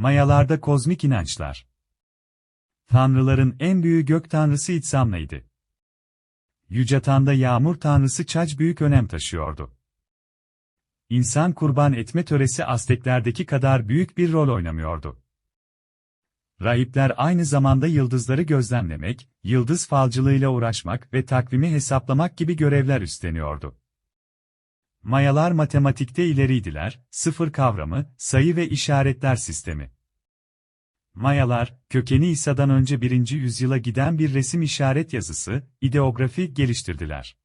Mayalarda kozmik inançlar. Tanrıların en büyüğü gök tanrısı İtsamna'ydı. Yücatan'da yağmur tanrısı Çac büyük önem taşıyordu. İnsan kurban etme töresi Azteklerdeki kadar büyük bir rol oynamıyordu. Rahipler aynı zamanda yıldızları gözlemlemek, yıldız falcılığıyla uğraşmak ve takvimi hesaplamak gibi görevler üstleniyordu. Mayalar matematikte ileriydiler, sıfır kavramı, sayı ve işaretler sistemi. Mayalar, kökeni İsa'dan önce 1. yüzyıla giden bir resim işaret yazısı, ideografi geliştirdiler.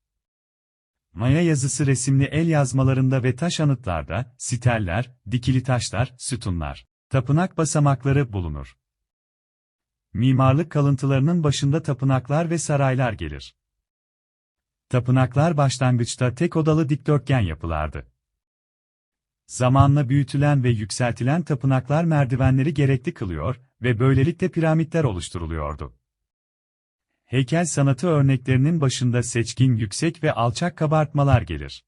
Maya yazısı resimli el yazmalarında ve taş anıtlarda, siteller, dikili taşlar, sütunlar, tapınak basamakları bulunur. Mimarlık kalıntılarının başında tapınaklar ve saraylar gelir. Tapınaklar başlangıçta tek odalı dikdörtgen yapılardı. Zamanla büyütülen ve yükseltilen tapınaklar merdivenleri gerekli kılıyor ve böylelikle piramitler oluşturuluyordu. Heykel sanatı örneklerinin başında seçkin yüksek ve alçak kabartmalar gelir.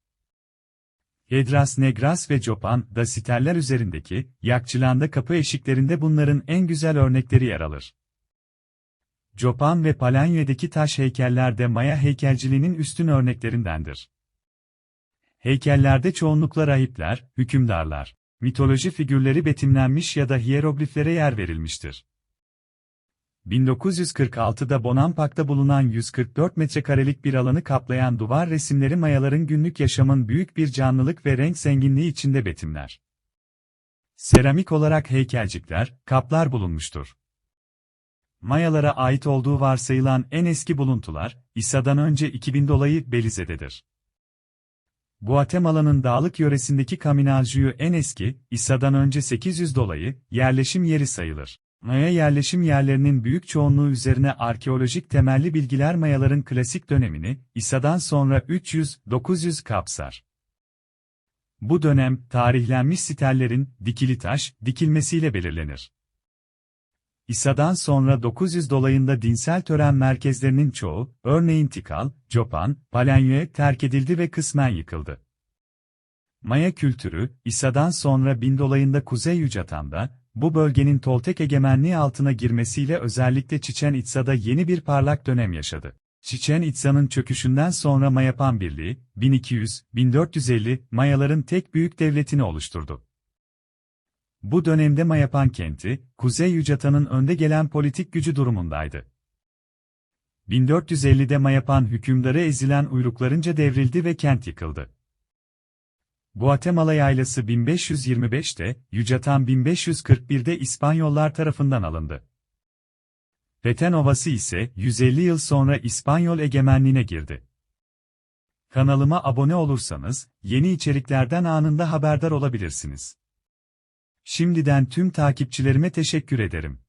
Edras Negras ve Copan da siteller üzerindeki, yakçılanda kapı eşiklerinde bunların en güzel örnekleri yer alır. Copan ve Palanya'daki taş heykeller de Maya heykelciliğinin üstün örneklerindendir. Heykellerde çoğunlukla rahipler, hükümdarlar, mitoloji figürleri betimlenmiş ya da hierogliflere yer verilmiştir. 1946'da Bonampak'ta bulunan 144 metrekarelik bir alanı kaplayan duvar resimleri mayaların günlük yaşamın büyük bir canlılık ve renk zenginliği içinde betimler. Seramik olarak heykelcikler, kaplar bulunmuştur. Mayalara ait olduğu varsayılan en eski buluntular, İsa'dan önce 2000 dolayı Belize'dedir. Guatemala'nın dağlık yöresindeki Caminalju'yu en eski, İsa'dan önce 800 dolayı, yerleşim yeri sayılır. Maya yerleşim yerlerinin büyük çoğunluğu üzerine arkeolojik temelli bilgiler Mayaların klasik dönemini, İsa'dan sonra 300-900 kapsar. Bu dönem, tarihlenmiş sitellerin, dikili taş, dikilmesiyle belirlenir. İsa'dan sonra 900 dolayında dinsel tören merkezlerinin çoğu, örneğin Tikal, Copan, Palenyo'ya terk edildi ve kısmen yıkıldı. Maya kültürü, İsa'dan sonra 1000 dolayında Kuzey Yucatan'da, bu bölgenin Toltek egemenliği altına girmesiyle özellikle Çiçen İtsa'da yeni bir parlak dönem yaşadı. Çiçen İtsa'nın çöküşünden sonra Mayapan Birliği, 1200-1450, Mayaların tek büyük devletini oluşturdu. Bu dönemde Mayapan kenti, Kuzey Yucatan'ın önde gelen politik gücü durumundaydı. 1450'de Mayapan hükümdarı ezilen uyruklarınca devrildi ve kent yıkıldı. Guatemala yaylası 1525'te, Yucatan 1541'de İspanyollar tarafından alındı. Peten Ovası ise 150 yıl sonra İspanyol egemenliğine girdi. Kanalıma abone olursanız, yeni içeriklerden anında haberdar olabilirsiniz. Şimdiden tüm takipçilerime teşekkür ederim.